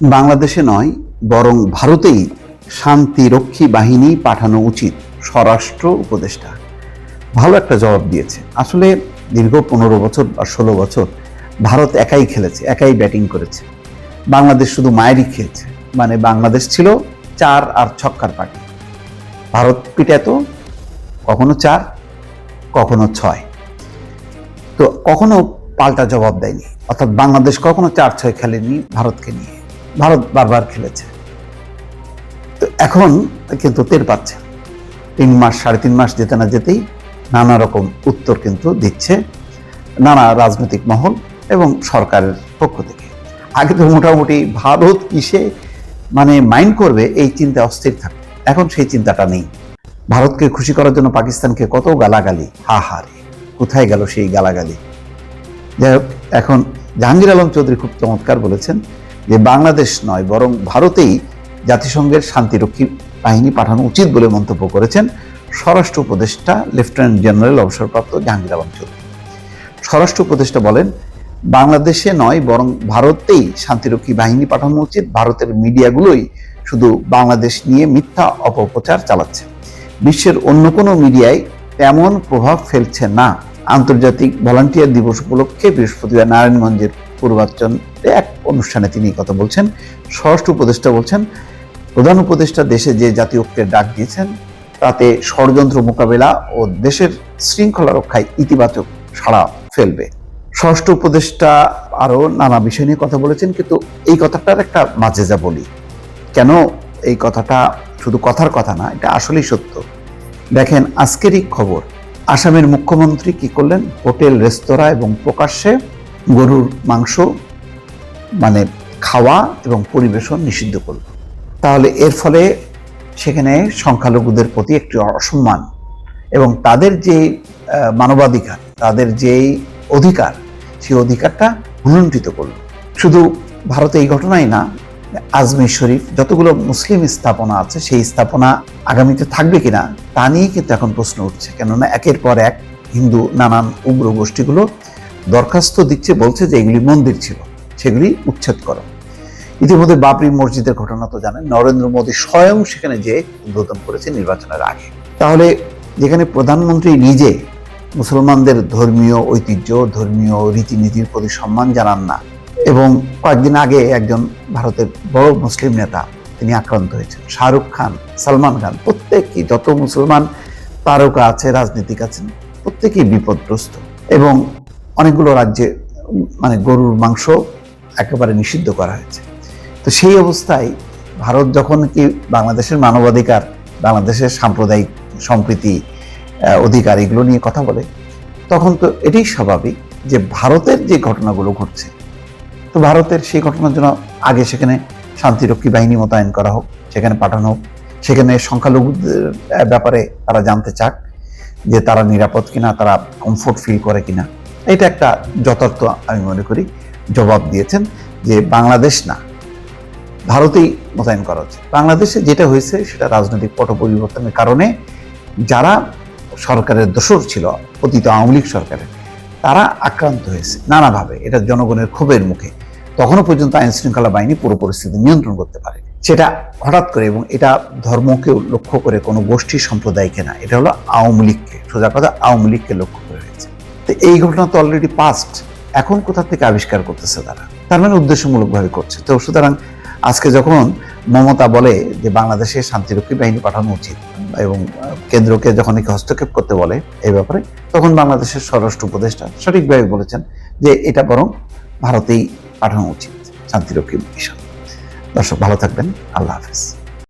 বাংলাদেশে নয়, বরং ভারতেই শান্তিরক্ষী বাহিনী পাঠানো উচিত স্বরাষ্ট্র উপদেষ্টা। ভালো একটা জবাব দিয়েছে। আসলে দীর্ঘ পনেরো বছর বা ষোলো বছর ভারত একাই খেলেছে, একাই ব্যাটিং করেছে। বাংলাদেশ শুধু মায়েরই খেয়েছে মানে বাংলাদেশ ছিল চার আর ছক্কার পার্টি। ভারত পিটাতো কখনো চার, কখনো ছয়। তো কখনো পাল্টা জবাব দেয়নি, অর্থাৎ বাংলাদেশ কখনো চার ছয় খেলেনি ভারতকে নিয়ে। ভারত বারবার খেলেছে। তো এখন কিন্তু টের পাচ্ছে। তিন মাস, সাড়ে তিন মাস যেতে না যেতেই নানা রকম উত্তর কিন্তু দিচ্ছে নানা রাজনৈতিক মহল এবং সরকারের পক্ষ থেকে। আগে তো মোটামুটি ভারত কিসে মানে মাইন্ড করবে এই চিন্তা অস্থির থাকতো এখন সেই চিন্তাটা নেই। ভারতকে খুশি করার জন্য পাকিস্তানকে কত গালাগালি, হা হা রে, কোথায় গেল সেই গালাগালি? যাই হোক, এখন জাহাঙ্গীর আলম চৌধুরী খুব চমৎকার বলেছেন যে বাংলাদেশ নয়, বরং ভারতেই জাতিসংঘের শান্তিরক্ষী বাহিনী পাঠানো উচিত বলে মন্তব্য করেছেন স্বরাষ্ট্র উপদেষ্টা লেফটেন্যান্ট জেনারেল অবসরপ্রাপ্ত জাহাঙ্গীর আলম চৌধুরী। স্বরাষ্ট্র উপদেষ্টা বলেন, বাংলাদেশে নয়, বরং ভারতেই শান্তিরক্ষী বাহিনী পাঠানো উচিত। ভারতের মিডিয়াগুলোই শুধু বাংলাদেশ নিয়ে মিথ্যা অপপ্রচার চালাচ্ছে। বিশ্বের অন্য কোনো মিডিয়ায় তেমন প্রভাব ফেলছে না। আন্তর্জাতিক ভলান্টিয়ার দিবস উপলক্ষে বৃহস্পতিবার নারায়ণগঞ্জের পূর্বাঞ্চলে এক অনুষ্ঠানে তিনি কথা বলছেন। স্বরাষ্ট্র উপদেষ্টা বলছেন, প্রধান উপদেষ্টা দেশে যে জাতীয় ঐক্যের ডাক দিয়েছেন, তাতে ষড়যন্ত্র মোকাবেলা ও দেশের শৃঙ্খলা রক্ষায় ইতিবাচক সাড়া ফেলবে। ষষ্ঠ উপদেষ্টা আরও নানা বিষয় নিয়ে কথা বলেছেন, কিন্তু এই কথাটার একটা মাজেজা বলি। কেন এই কথাটা শুধু কথার কথা না, এটা আসলেই সত্য। দেখেন আজকেরই খবর, আসামের মুখ্যমন্ত্রী কি করলেন? হোটেল, রেস্তোরাঁ এবং প্রকাশ্যে গরুর মাংস মানে খাওয়া এবং পরিবেশন নিষিদ্ধ করল। তাহলে এর ফলে সেখানে সংখ্যালঘুদের প্রতি একটি অসম্মান এবং তাদের যে মানবাধিকার, তাদের যে অধিকার, সেই অধিকারটা ভুলুণ্ঠিত করল। শুধু ভারতে এই ঘটনাই না আজমির শরীফ যতগুলো মুসলিম স্থাপনা আছে, সেই স্থাপনা আগামীতে থাকবে কিনা, তা নিয়ে কিন্তু এখন প্রশ্ন উঠছে। কেননা একের পর এক হিন্দু, নানান উগ্র গোষ্ঠীগুলো দরখাস্ত দিচ্ছে, বলছে যে এগুলি মন্দির ছিল। সেগুলি উচ্ছেদ করো। ইতিমধ্যে বাবরি মসজিদের ঘটনা তো জানেন, নরেন্দ্র মোদী স্বয়ং সেখানে যে উদ্বোধন করেছে নির্বাচনের আগে। তাহলে যেখানে প্রধানমন্ত্রী নিজে মুসলমানদের ধর্মীয় ঐতিহ্য, ধর্মীয় রীতিনীতির প্রতি সম্মান জানান না, এবং কয়েকদিন আগে একজন ভারতের বড় মুসলিম নেতা তিনি আক্রান্ত হয়েছেন, শাহরুখ খান, সালমান খান, প্রত্যেকই যত মুসলমান তারকা আছে, রাজনীতিক আছেন, প্রত্যেকেই বিপদগ্রস্ত। এবং অনেকগুলো রাজ্যে মানে গরুর মাংস একেবারে নিষিদ্ধ করা হয়েছে। তো সেই অবস্থায় ভারত যখন কি বাংলাদেশের মানবাধিকার, বাংলাদেশের সাম্প্রদায়িক সম্প্রীতি অধিকার এগুলো নিয়ে কথা বলে, তখন তো এটাই স্বাভাবিক যে ভারতের যে ঘটনাগুলো ঘটছে, তো ভারতের সেই ঘটনার জন্য আগে সেখানে শান্তিরক্ষী বাহিনী মোতায়েন করা হোক, সেখানে পাঠানো হোক, সেখানে সংখ্যালঘুদের ব্যাপারে তারা জানতে চাক যে তারা নিরাপদ কিনা, তারা কমফোর্ট ফিল করে কিনা। এটা একটা যথার্থ আমি মনে করি। জবাব দিয়েছেন যে বাংলাদেশ না, ভারতেই মোতায়েন করা হচ্ছে। বাংলাদেশে যেটা হয়েছে সেটা রাজনৈতিক পট পরিবর্তনের কারণে যারা সরকারের দোষর ছিল, অতীত আওয়ামী লীগ সরকারের, তারা আক্রান্ত হয়েছে নানাভাবে। এটা জনগণের ক্ষোভের মুখে। তখনও পর্যন্ত আইন শৃঙ্খলা বাহিনী পুরো পরিস্থিতি নিয়ন্ত্রণ করতে পারে। সেটা হঠাৎ করে এবং এটা ধর্মকেও লক্ষ্য করে কোনো গোষ্ঠী সম্প্রদায়কে না, এটা হলো আওয়ামী লীগকে। সোজা কথা, আওয়ামী লীগকে লক্ষ্য করে হয়েছে। তো এই ঘটনা তো অলরেডি পাস্ট এখন কোথা থেকে আবিষ্কার করতেছে তারা? তার মানে উদ্দেশ্যমূলকভাবে করছে। তো সুতরাং আজকে যখন মমতা বলে যে বাংলাদেশে শান্তিরক্ষী বাহিনী পাঠানো উচিত এবং কেন্দ্রকে যখন একে হস্তক্ষেপ করতে বলে এই ব্যাপারে, তখন বাংলাদেশের স্বরাষ্ট্র উপদেষ্টা সঠিকভাবে বলেছেন যে এটা বরং ভারতেই পাঠানো উচিত শান্তিরক্ষী মিশন। দর্শক, ভালো থাকবেন। আল্লাহ হাফেজ।